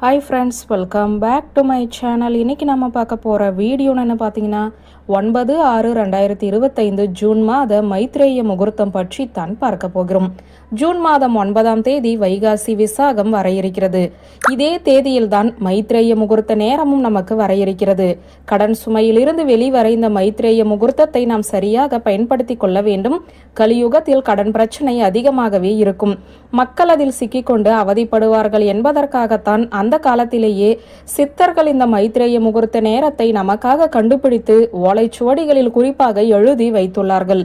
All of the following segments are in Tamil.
Hi friends welcome back to my channel இன்றைக்கி நம்ம பார்க்க போகிற வீடியோன்னு என்ன பார்த்தீங்கன்னா ஒன்பது ஆறு ரெண்டாயிரத்தி இருபத்தைந்து ஜூன் மாத மைத்ரேய முகூர்த்தம் பற்றி தான் பார்க்க போகிறோம். ஜூன் மாதம் ஒன்பதாம் தேதி வைகாசி விசாகம் வர இருக்கிறது இதே தேதியில்தான் மைத்ரேய முகூர்த்த நேரமும் நமக்கு வர இருக்கிறது கடன் சுமையிலிருந்து வெளிவர இந்த மைத்ரேய முகூர்த்தத்தை நாம் சரியாக பயன்படுத்தி கொள்ள வேண்டும். கலியுகத்தில் கடன் பிரச்சனை அதிகமாகவே இருக்கும். மக்கள் அதில் சிக்கிக்கொண்டு அவதிப்படுவார்கள் என்பதற்காகத்தான் அந்த காலத்திலேயே சித்தர்கள் இந்த மைத்ரேய முகூர்த்த நேரத்தை நமக்காக கண்டுபிடித்து ஓலைச்சுவடிகளில் குறிப்பாக எழுதி வைத்துள்ளார்கள்.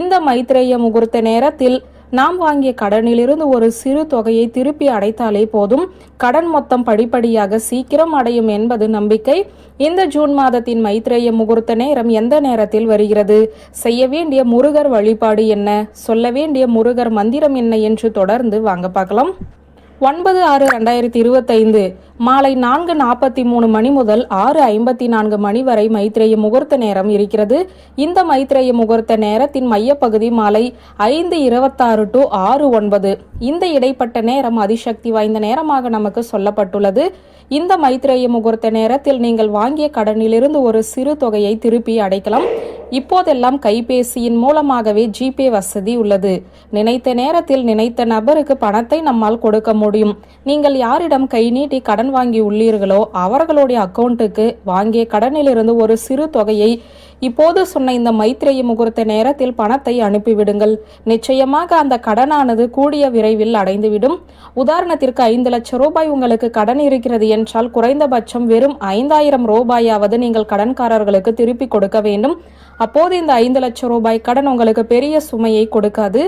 இந்த மைத்ரேய முகூர்த்த நேரத்தில் நாம் வாங்கிய கடனிலிருந்து ஒரு சிறு தொகையை திருப்பி அடைத்தாலே போதும். கடன் மொத்தம் படிப்படியாக சீக்கிரம் அடையும் என்பது நம்பிக்கை. இந்த ஜூன் மாதத்தின் மைத்ரேய முகூர்த்த நேரம் எந்த நேரத்தில் வருகிறது? செய்ய வேண்டிய முருகர் வழிபாடு என்ன? சொல்ல வேண்டிய முருகர் மந்திரம் என்ன என்று தொடர்ந்து வாங்க பார்க்கலாம். ஒன்பது ஆறு ரெண்டாயிரத்தி இருபத்தைந்து மாலை நான்கு நாற்பத்தி மூணு மணி முதல் ஆறு ஐம்பத்தி நான்கு மணி வரை மைத்ரேய முகூர்த்த நேரம் இருக்கிறது. இந்த மைத்ரேய முகூர்த்த நேரத்தின் மையப்பகுதி மாலை ஐந்து இருபத்தாறு டு ஆறு ஒன்பது. இந்த இடைப்பட்ட நேரம் அதிசக்தி வாய்ந்த நேரமாக நமக்கு சொல்லப்பட்டுள்ளது. இந்த மைத்ரேய முகூர்த்த நேரத்தில் நீங்கள் வாங்கிய கடனிலிருந்து ஒரு சிறு தொகையை திருப்பி அடைக்கலாம். இப்போதெல்லாம் கைபேசியின் மூலமாகவே ஜிபே வசதி உள்ளது. நினைத்த நேரத்தில் நினைத்த நபருக்கு பணத்தை நம்மால் கொடுக்க முடியும். நீங்கள் யாரிடம் கை நீட்டி கடன் வாங்கி உள்ளீர்களோ அவர்களுடைய அக்கௌண்ட்டுக்கு வாங்கிய கடனிலிருந்து ஒரு சிறு தொகையை இப்போது சொன்ன இந்த மைத்ரேய முகூர்த்த நேரத்தில் பணத்தை அனுப்பிவிடுங்கள். நிச்சயமாக அந்த கடனானது கூடிய விரைவில் அடைந்துவிடும். உதாரணத்திற்கு ஐந்து லட்சம் ரூபாய் உங்களுக்கு கடன் இருக்கிறது என்றால் குறைந்தபட்சம் வெறும் ஐந்தாயிரம் ரூபாயாவது நீங்கள் கடன்காரர்களுக்கு திருப்பி கொடுக்க வேண்டும். அப்போது இந்த ஐந்து லட்சம் ரூபாய் கடன் உங்களுக்கு பெரிய சுமையை கொடுக்காது.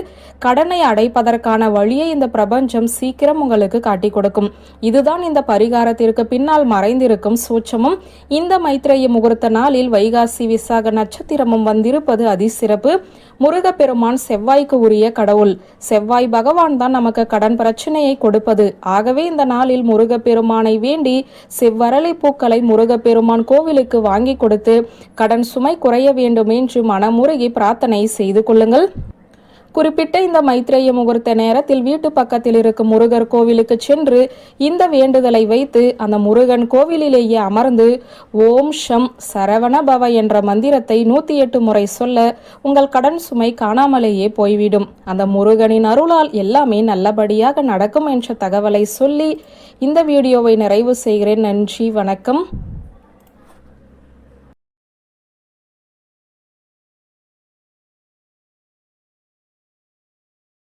கடனை அடைப்பதற்கான வழியை இந்த பிரபஞ்சம் சீக்கிரம் உங்களுக்கு காட்டி கொடுக்கும். இதுதான் இந்த பரிகாரத்திற்கு பின்னால் மறைந்திருக்கும் சூட்சமும். இந்த மைத்ரேய முகூர்த்த நாளில் வைகாசி விசாக நட்சத்திரமும் வந்திருப்பது அதிசிறப்பு. முருகப்பெருமான் செவ்வாய்க்கு உரிய கடவுள். செவ்வாய் பகவான் தான் நமக்கு கடன் பிரச்சனையை கொடுப்பது. ஆகவே இந்த நாளில் முருகப்பெருமானை வேண்டி செவ்வரளி பூக்களை முருகப்பெருமான் கோவிலுக்கு வாங்கி கொடுத்து கடன் சுமை குறைய வேண்டும் என்று மனமுருகி பிரார்த்தனை செய்து கொள்ளுங்கள். குறிப்பிட்ட இந்த மைத்ரேய முகூர்த்த நேரத்தில் வீட்டு பக்கத்தில் இருக்கும் முருகர் கோவிலுக்கு சென்று இந்த வேண்டுதலை வைத்து அந்த முருகன் கோவிலிலேயே அமர்ந்து ஓம் ஷம் சரவண பவ என்ற மந்திரத்தை நூத்தி எட்டு முறை சொல்ல உங்கள் கடன் சுமை காணாமலேயே போய்விடும். அந்த முருகனின் அருளால் எல்லாமே நல்லபடியாக நடக்கும் என்ற தகவலை சொல்லி இந்த வீடியோவை நிறைவு செய்கிறேன். நன்றி வணக்கம்.